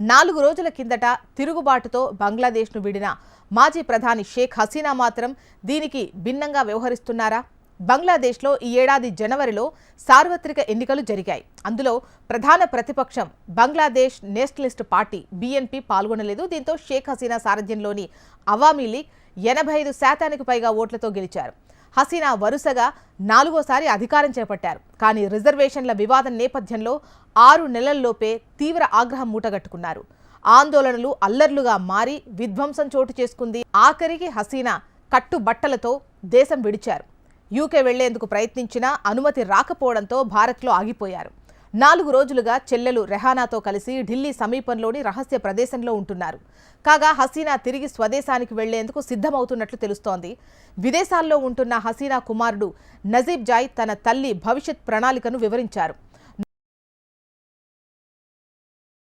నాలుగు రోజుల కిందట తిరుగుబాటుతో బంగ్లాదేశ్ను విడిన మాజీ ప్రధాని షేక్ హసీనా మాత్రం దీనికి భిన్నంగా వ్యవహరిస్తున్నారా? బంగ్లాదేశ్లో ఈ ఏడాది జనవరిలో సార్వత్రిక ఎన్నికలు జరిగాయి. అందులో ప్రధాన ప్రతిపక్షం బంగ్లాదేశ్ నేషనలిస్ట్ పార్టీ బీఎన్పీ పాల్గొనలేదు. దీంతో షేక్ హసీనా సారథ్యంలోని అవామీ లీగ్ ఎనభై ఐదు శాతానికి పైగా ఓట్లతో గెలిచారు. హసీనా వరుసగా నాలుగోసారి అధికారం చేపట్టారు. కానీ రిజర్వేషన్ల వివాదం నేపథ్యంలో ఆరు నెలల్లోపే తీవ్ర ఆగ్రహం మూటగట్టుకున్నారు. ఆందోళనలు అల్లర్లుగా మారి విధ్వంసం చోటు చేసుకుంది. ఆఖరికి హసీనా కట్టుబట్టలతో దేశం విడిచారు. యూకే వెళ్ళేందుకు ప్రయత్నించినా అనుమతి రాకపోవడంతో భారత్లో ఆగిపోయారు. నాలుగు రోజులుగా చెల్లెలు రెహానాతో కలిసి ఢిల్లీ సమీపంలోని రహస్య ప్రదేశంలో ఉంటున్నారు. కాగా హసీనా తిరిగి స్వదేశానికి వెళ్ళేందుకు సిద్ధమవుతున్నట్లు తెలుస్తోంది. విదేశాల్లో ఉంటున్న హసీనా కుమారుడు నజీబ్ జాయ్ తన తల్లి భవిష్యత్ ప్రణాళికను వివరించారు.